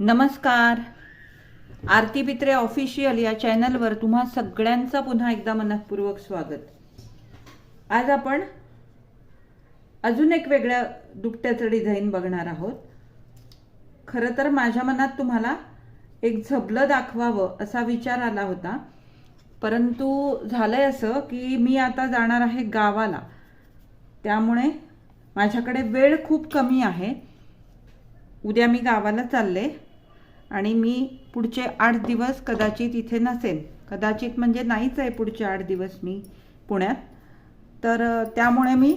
नमस्कार. आरती पित्रे ऑफिशियल या चॅनलवर तुम्हा सगळ्यांचं पुन्हा एकदा मनपूर्वक स्वागत. आज आपण अजून एक वेगळ्या दुपट्याचं डिझाईन बघणार आहोत. खरं तर माझ्या मनात तुम्हाला एक झबलं दाखवावं असा विचार आला होता. परंतु झालंय असं की मी आता जाणार आहे गावाला. त्यामुळे माझ्याकडे वेळ खूप कमी आहे. उद्या मी गावाला चालले आणि मी पुढचे आठ दिवस कदाचित इथे नसेन. कदाचित म्हणजे नाहीच आहे पुढचे आठ दिवस मी पुण्यात. तर त्यामुळे मी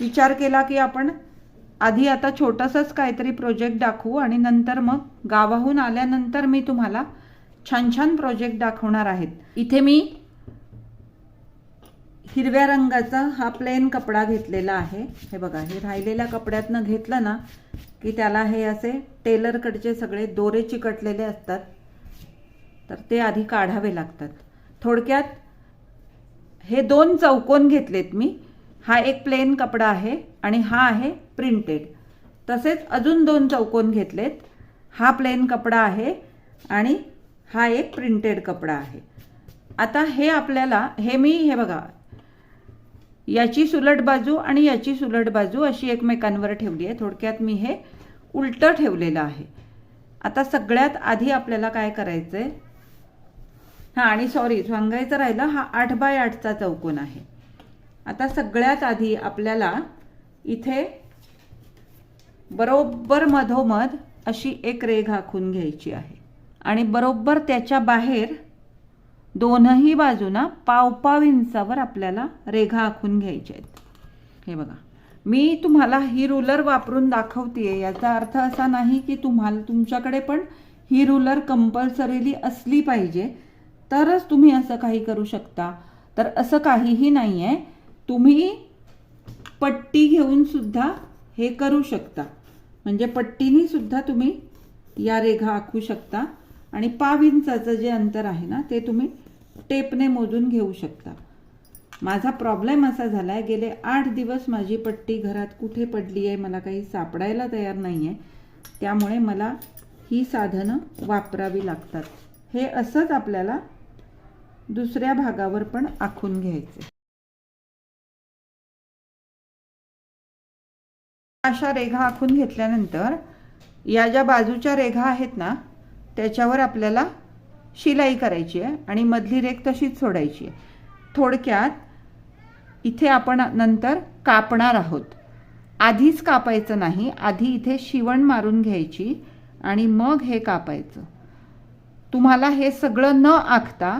विचार केला की आपण आधी आता छोटंसंच काहीतरी प्रोजेक्ट दाखवू आणि नंतर मग गावाहून आल्यानंतर मी तुम्हाला छान छान प्रोजेक्ट दाखवणार आहेत. इथे मी हिरव्या रंगाचा हा प्लेन कपडा घेतलेला आहे. हे बघा हे राहिलेल्या कपड्यातनं घेतलं ना की त्याला हे असे टेलरकडचे सगळे दोरे चिकटलेले असतात. तर ते आधी काढावे लागतात. थोडक्यात हे दोन चौकोन घेतलेत मी. हा एक प्लेन कपडा आहे आणि हा आहे प्रिंटेड तसेच अजून दोन चौकोन घेतलेत. हा प्लेन कपडा आहे आणि हा एक प्रिंटेड कपडा आहे. आता हे आपल्याला हे मी हे बघा याची सुलट बाजू आणि याची सुलट बाजू अशी एकमेकांवर ठेवली आहे. थोडक्यात मी हे उलटं ठेवलेलं आहे. आता सगळ्यात आधी आपल्याला काय करायचं आहे हां आणि सॉरी सांगायचं राहिलं हा आठ बाय आठचा चौकोन आहे. आता सगळ्यात आधी आपल्याला इथे बरोबर मधोमध अशी एक रेघ आखून घ्यायची आहे. आणि बरोबर त्याच्या बाहेर दोनही बाजूना पाव इंचावर आपल्याला रेघा आखून घ्यायच्या आहेत. हे बघा. मी तुम्हाला ही रुलर वापरून दाखवते याचा अर्थ असा नाही की तुम्हाला तुमच्याकडे पण ही रुलर कंपल्सरीली असली पाहिजे. तरच तुम्ही असं काही करू शकता. तर असं काहीही नाही आहे तुम्ही पट्टी घेऊन सुद्धा हे करू शकता. म्हणजे पट्टीनी सुद्धा तुम्ही या रेघा आखू शकता. आणि पाव इंचाचं जे अंतर आहे ना ते तुम्ही टेपने मोजून घेऊ शकता. माझा प्रॉब्लेम असा झाला आहे गेले आठ दिवस माझी पट्टी घरात कुठे पडली आहे मला काही सापडायला तयार नाही आहे त्यामुळे मला ही साधनं वापरावी लागतात. हे असंच आपल्याला दुसऱ्या भागावर पण आखून घ्यायचे अशा रेघा आखून घेतल्यानंतर या ज्या बाजूच्या रेघा आहेत ना त्याच्यावर आपल्याला शिलाई करायची आहे आणि मधली रेख तशीच सोडायची आहे. थोडक्यात इथे आपण नंतर कापणार आहोत. आधीच कापायचं नाही आधी इथे शिवण मारून घ्यायची आणि मग हे कापायचं. तुम्हाला हे सगळं न आखता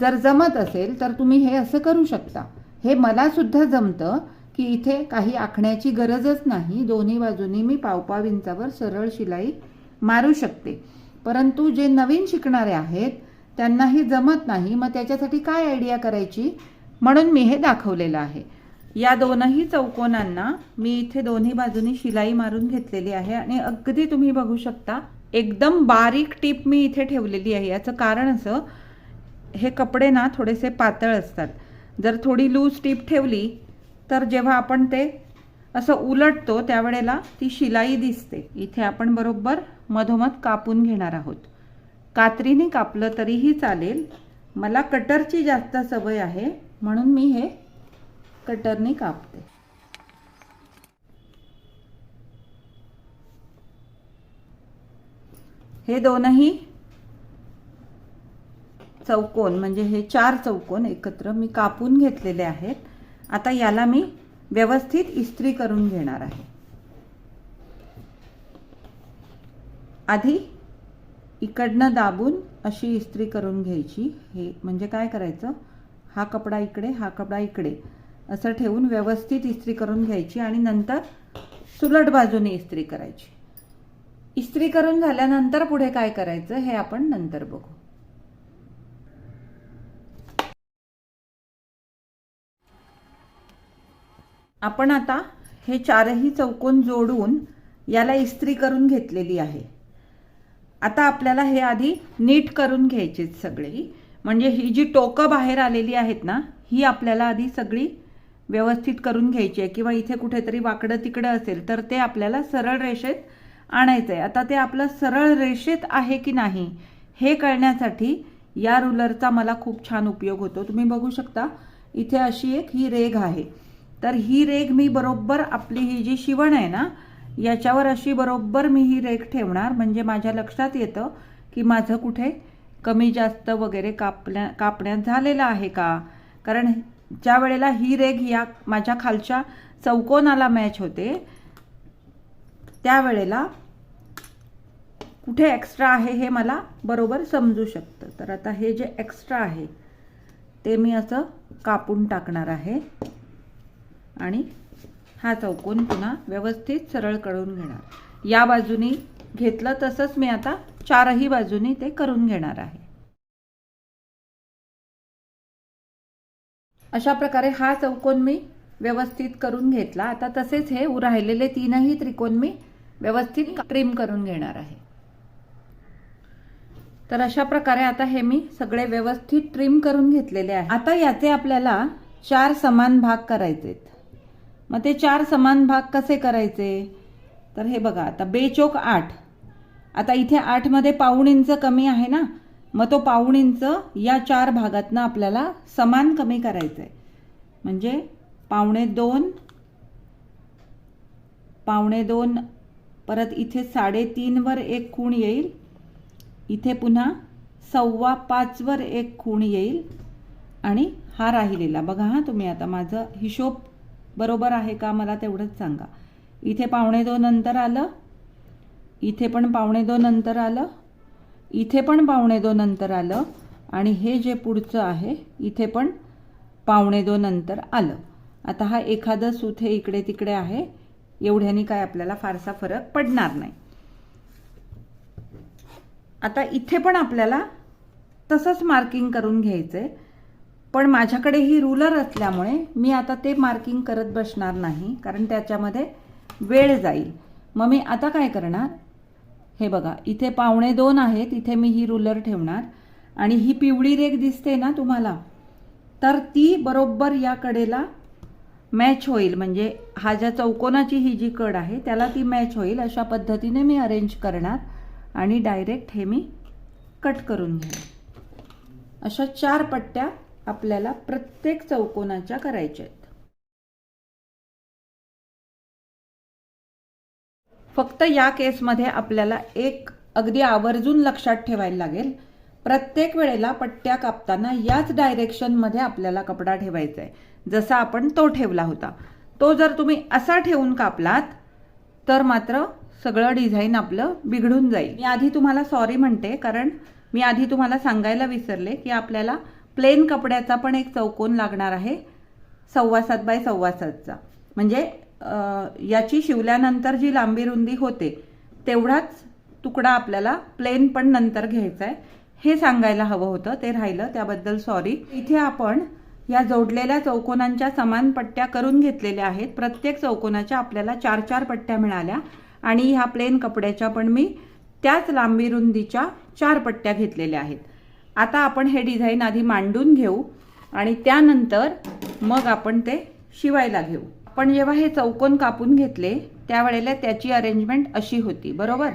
जर जमत असेल तर तुम्ही हे असं करू शकता. हे मला सुद्धा जमतं की इथे काही आखण्याची गरजच नाही. दोन्ही बाजूनी मी पावपाव इंचावर सरळ शिलाई मारू शकते. परंतु जे नवीन शिकणारे आहेत त्यांनाही जमत नाही मग त्याच्यासाठी काय आयडिया करायची? म्हणून मी हे दाखवलेलं आहे. या दोनही चौकोनांना मी इथे दोन्ही बाजूनी शिलाई मारून घेतलेली आहे आणि अगदी तुम्ही बघू शकता एकदम बारीक टीप मी इथे ठेवलेली आहे. याचं कारण असं हे कपडे ना थोडेसे पातळ असतात. जर थोडी लूज टीप ठेवली तर जेव्हा आपण ते असं उलटतो त्यावेळेला ती शिलाई दिसते. इथे आपण बरोबर मधोमध कापून घेणार आहोत. कात्रीने कापलं तरीही चालेल. मला कटरची जास्त सवय आहे म्हणून मी हे कटरने कापते. हे दोनही चौकोन म्हणजे हे चार चौकोन एकत्र मी कापून घेतलेले आहेत. आता याला मी व्यवस्थित इस्त्री करून घेणार आहे. आधी इकडनं दाबून अशी इस्त्री करून घ्यायची. हे म्हणजे काय करायचं? हा कपडा इकडे हा कपडा इकडे. असं ठेवून व्यवस्थित इस्त्री करून घ्यायची आणि नंतर सुलट बाजूने इस्त्री करायची. इस्त्री करून झाल्यानंतर पुढे काय करायचं हे आपण नंतर बघू. आपण आता हे चारही चौकोन जोडून याला इस्त्री करून घेतलेली आहे. आता आपल्याला हे आधी नीट करून घ्यायचे सगळी. म्हणजे ही जी टोकं बाहेर आलेली आहेत ना ही आपल्याला आधी सगळी व्यवस्थित करून घ्यायची आहे. किंवा इथे कुठेतरी वाकडं तिकडं असेल तर ते आपल्याला सरळ रेषेत आणायचं आहे. आता ते आपलं सरळ रेषेत आहे की नाही हे कळण्यासाठी या रुलरचा मला खूप छान उपयोग होतो. तुम्ही बघू शकता इथे अशी एक ही रेघ आहे. तर ही रेघ मी बरोबर आपली ही जी शिवण आहे ना याच्यावर अशी बरोबर मी ही रेख ठेवणार. म्हणजे माझ्या लक्षात येतं की माझं कुठे कमी जास्त वगैरे कापल्या कापण्यात झालेलं आहे का? कारण ज्या वेळेला ही रेघ या माझ्या खालच्या चौकोनाला मॅच होते त्यावेळेला कुठे एक्स्ट्रा आहे हे मला बरोबर समजू शकतं. तर आता हे जे एक्स्ट्रा आहे ते मी असं कापून टाकणार आहे. आणि हा चौकोन पुन्हा व्यवस्थित सरळ करून घेणार. या बाजूनी घेतलं तसंच मी आता चारही बाजूनी ते करून घेणार आहे. अशा प्रकारे हा चौकोन मी व्यवस्थित करून घेतला. आता तसेच हे राहिलेले तीनही त्रिकोण मी व्यवस्थित ट्रिम करून घेणार आहे. तर अशा प्रकारे आता हे मी सगळे व्यवस्थित ट्रिम करून घेतलेले आहे. आता याचे आपल्याला चार समान भाग करायचे मग ते चार समान भाग कसे करायचे? तर हे बघा आता बेचोक आठ. आता इथे आठमध्ये पाऊण इंच कमी आहे ना? मग तो पाऊण इंच या चार भागातनं आपल्याला समान कमी करायचं आहे म्हणजे पावणे दोन पावणे दोन परत इथे साडेतीनवर एक खूण येईल. इथे पुन्हा सव्वा पाचवर एक खूण येईल. आणि हा राहिलेला. बघा हा तुम्ही आता माझं हिशोब बरोबर आहे का मला तेवढंच सांगा. इथे पावणे दोन नंतर आलं. इथे पण पावणे दोन नंतर आलं. इथे पण पावणे दोन नंतर आलं. आणि हे जे पुढचं आहे इथे पण पावणे दोन नंतर आलं. आता हा एखादं सूत हे इकडे तिकडे आहे. एवढ्याने काय आपल्याला फारसा फरक पडणार नाही. आता इथे पण आपल्याला तसंच मार्किंग करून घ्यायचं आहे पण माझ्याकडे ही रुलर असल्यामुळे मी आता ते मार्किंग करत बसणार नाही कारण त्याच्यामध्ये वेळ जाईल. मग मी आता काय करणार? हे बघा इथे पावणे दोन आहेत इथे मी ही रुलर ठेवणार. आणि ही पिवळी रेख दिसते ना तुम्हाला? तर ती बरोबर या कडेला मॅच होईल. म्हणजे हा ज्या चौकोनाची ही जी कड आहे त्याला ती मॅच होईल. अशा पद्धतीने मी अरेंज करणार आणि डायरेक्ट हे मी कट करून घेईन अशा चार पट्ट्या आपल्याला प्रत्येक चौकोनाच्या करायच्या आहेत. फक्त या केसमध्ये आपल्याला एक अगदी आवर्जून लक्षात ठेवायला लागेल. प्रत्येक वेळेला पट्ट्या कापताना याच डायरेक्शनमध्ये आपल्याला कपडा ठेवायचा आहे जसा आपण तो ठेवला होता. तो जर तुम्ही असा ठेवून कापलात तर मात्र सगळं डिझाईन आपलं बिघडून जाईल. मी आधी तुम्हाला सॉरी म्हणते कारण मी आधी तुम्हाला सांगायला विसरले की आपल्याला प्लेन कपड्याचा पण एक चौकोन लागणार आहे सव्वा सात बाय सव्वा सातचा. म्हणजे याची शिवल्यानंतर जी लांबी रुंदी होते तेवढाच तुकडा आपल्याला प्लेन पण नंतर घ्यायचा आहे हे सांगायला हवं होतं ते राहिलं त्याबद्दल सॉरी. इथे आपण या जोडलेल्या चौकोनांच्या समान पट्ट्या करून घेतलेल्या आहेत. प्रत्येक चौकोनाच्या आपल्याला चार चार पट्ट्या मिळाल्या आणि ह्या प्लेन कपड्याच्या पण मी त्याच लांबी रुंदीच्या चार पट्ट्या घेतलेल्या आहेत. आता आपण हे डिझाईन आधी मांडून घेऊ आणि त्यानंतर मग आपण ते शिवायला घेऊ. पण जेव्हा हे चौकोन कापून घेतले त्यावेळेला त्याची अरेंजमेंट अशी होती बरोबर?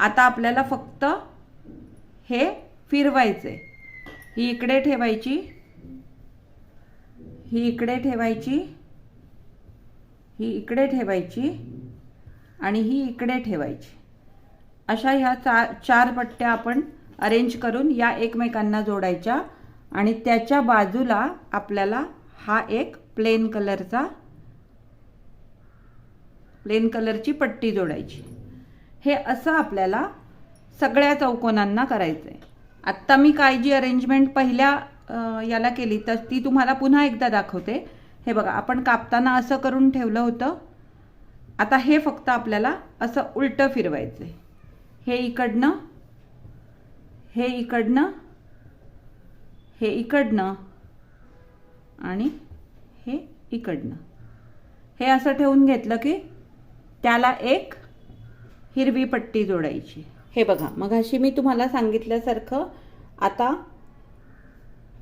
आता आपल्याला फक्त हे फिरवायचे ही इकडे ठेवायची ही इकडे ठेवायची ही इकडे ठेवायची आणि ही इकडे ठेवायची. अशा ह्या चा चार पट्ट्या आपण अरेंज करून या एकमेकांना जोडायच्या आणि त्याच्या बाजूला आपल्याला हा एक प्लेन कलरचा प्लेन कलरची पट्टी जोडायची. हे असं आपल्याला सगळ्या चौकोनांना करायचं आहे आत्ता मी काय जी अरेंजमेंट पहिल्या याला केली तर ती तुम्हाला पुन्हा एकदा दाखवते. हे बघा आपण कापताना असं करून ठेवलं होतं. आता हे फक्त आपल्याला असं उलटं फिरवायचं आहे हे इकडनं हे इकडनं हे इकडनं आणि हे इकडनं. हे असं ठेवून घेतलं की त्याला एक हिरवी पट्टी जोडायची. हे बघा मग अशी मी तुम्हाला सांगितल्यासारखं आता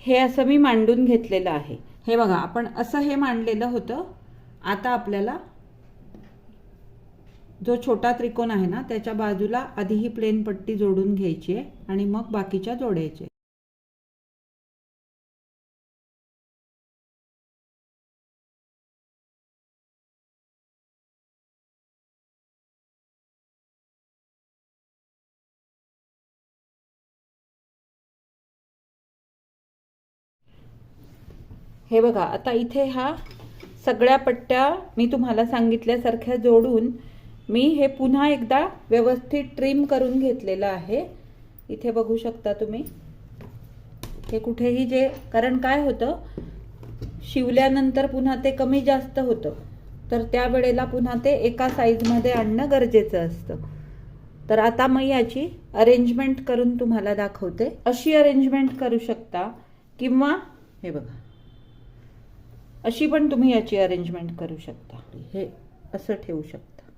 हे असं मी मांडून घेतलेलं आहे. हे बघा आपण असं हे मांडलेलं होतं आता आपल्याला जो छोटा त्रिकोण आहे ना त्याच्या बाजूला आधी ही प्लेन पट्टी जोडून घ्यायची आहे आणि मग बाकीच्या जोडायचे. हे बघा आता इथे हा सगळ्या पट्ट्या मी तुम्हाला सांगितल्यासारख्या जोडून मी हे पुन्हा एकदा व्यवस्थित ट्रिम करून घेतलेलं आहे. इथे बघू शकता तुम्ही. हे कुठेही जे कारण काय होतं? शिवल्यानंतर पुन्हा ते कमी जास्त होतं. तर त्यावेळेला पुन्हा ते एका साईजमध्ये आणणं गरजेचं असतं. तर आता मी याची अरेंजमेंट करून तुम्हाला दाखवते. अशी अरेंजमेंट करू शकता किंवा हे बघा. अशी पण तुम्ही याची अरेंजमेंट करू शकता. हे असं ठेवू शकता.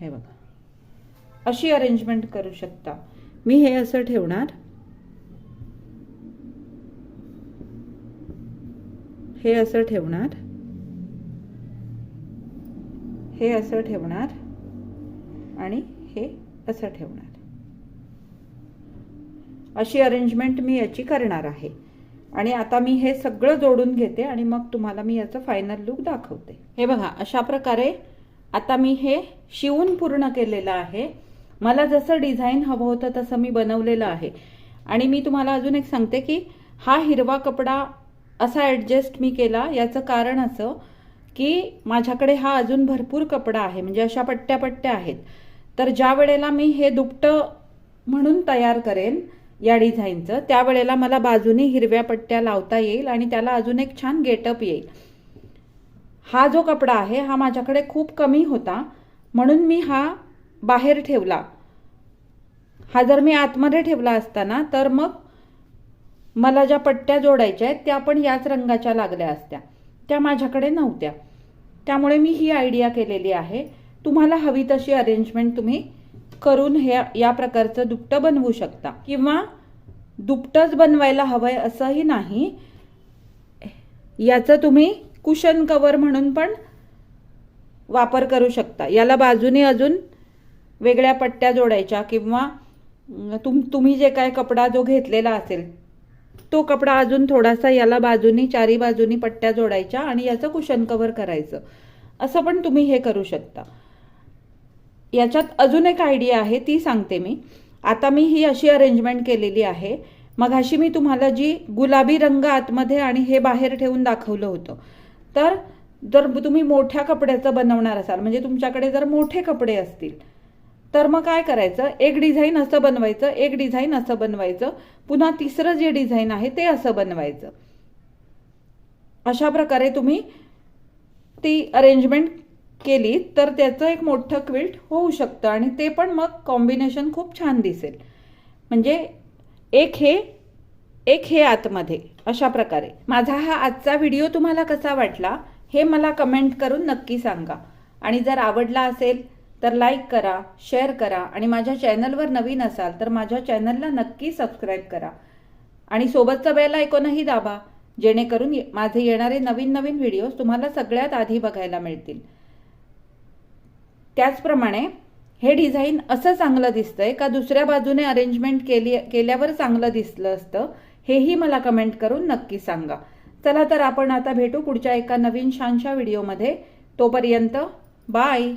हे बघा. अशी अरेंजमेंट करू शकता. मी हे असं ठेवणार. हे असं ठेवणार. हे असं ठेवणार. आणि हे असं ठेवणार. अशी अरेंजमेंट मी याची करणार आहे. आणि आता मी हे सगळं जोडून घेते आणि मग तुम्हाला मी याचं फायनल लुक दाखवते. हे बघा अशा प्रकारे आता मी हे शिवून पूर्ण केलेलं आहे. मला जसं डिझाईन हवं होतं तसं मी बनवलेलं आहे. आणि मी तुम्हाला अजून एक सांगते की हा हिरवा कपडा असा ॲडजस्ट मी केला. याचं कारण असं की माझ्याकडे हा अजून भरपूर कपडा आहे. म्हणजे अशा पट्ट्या पट्ट्या आहेत. तर ज्या वेळेला मी हे दुपटं म्हणून तयार करेन या डिझाईनचं त्यावेळेला मला बाजूनी हिरव्या पट्ट्या लावता येईल आणि त्याला अजून एक छान गेटअप येईल. हा जो कपडा आहे हा माझ्याकडे खूप कमी होता. म्हणून मी हा बाहेर ठेवला. हा जर मी आतमध्ये ठेवला असताना तर मग मला ज्या पट्ट्या जोडायच्या आहेत त्या पण याच रंगाच्या लागल्या असत्या. त्या माझ्याकडे नव्हत्या. त्यामुळे मी ही आयडिया केलेली आहे. तुम्हाला हवी तशी अरेंजमेंट तुम्ही करून हे या प्रकारचं दुपटं बनवू शकता. किंवा दुपटंच बनवायला हवं आहे असंही नाही. याचं तुम्ही कुशन कवर म्हणून पण वापर करू शकता. याला बाजूने अजून वेगळ्या पट्ट्या जोडायच्या किंवा तुम तुम्ही जे काय कपडा जो घेतलेला असेल तो कपडा अजून थोडासा याला बाजूनी चारी बाजूनी पट्ट्या जोडायच्या आणि याचं कुशन कवर करायचं. असं पण तुम्ही हे करू शकता. याच्यात अजून एक आयडिया आहे ती सांगते मी. आता मी ही अशी अरेंजमेंट केलेली आहे. मग अशी मी तुम्हाला जी गुलाबी रंग आतमध्ये आणि हे बाहेर ठेवून दाखवलं होतं तर जर तुम्ही मोठ्या कपड्याचं बनवणार असाल म्हणजे तुमच्याकडे जर मोठे कपडे असतील तर मग काय करायचं? एक डिझाईन असं बनवायचं एक डिझाईन असं बनवायचं पुन्हा तिसरं जे डिझाईन आहे ते असं बनवायचं. अशा प्रकारे तुम्ही ती अरेंजमेंट केली तर त्याचं एक मोठं क्विल्ट होऊ शकतं आणि ते पण मग कॉम्बिनेशन खूप छान दिसेल. म्हणजे एक हे एक हे आतमध्ये. अशा प्रकारे. माझा हा आजचा व्हिडिओ तुम्हाला कसा वाटला हे मला कमेंट करून नक्की सांगा. आणि जर आवडला असेल तर लाईक करा शेअर करा. आणि माझ्या चॅनलवर नवीन असाल तर माझ्या चॅनलला नक्की सबस्क्राईब करा. आणि सोबतचा बेल ऐकूनही दाबा जेणेकरून माझे येणारे नवीन नवीन व्हिडिओज तुम्हाला सगळ्यात आधी बघायला मिळतील. त्याचप्रमाणे हे डिझाईन असं चांगलं दिसतंय का दुसऱ्या बाजूने अरेंजमेंट केली केल्यावर चांगलं दिसलं असतं? हेही मला कमेंट करून नक्की सांगा. चला तर आपण आता भेटू पुढच्या एका नवीन छानशा व्हिडिओमध्ये तोपर्यंत बाय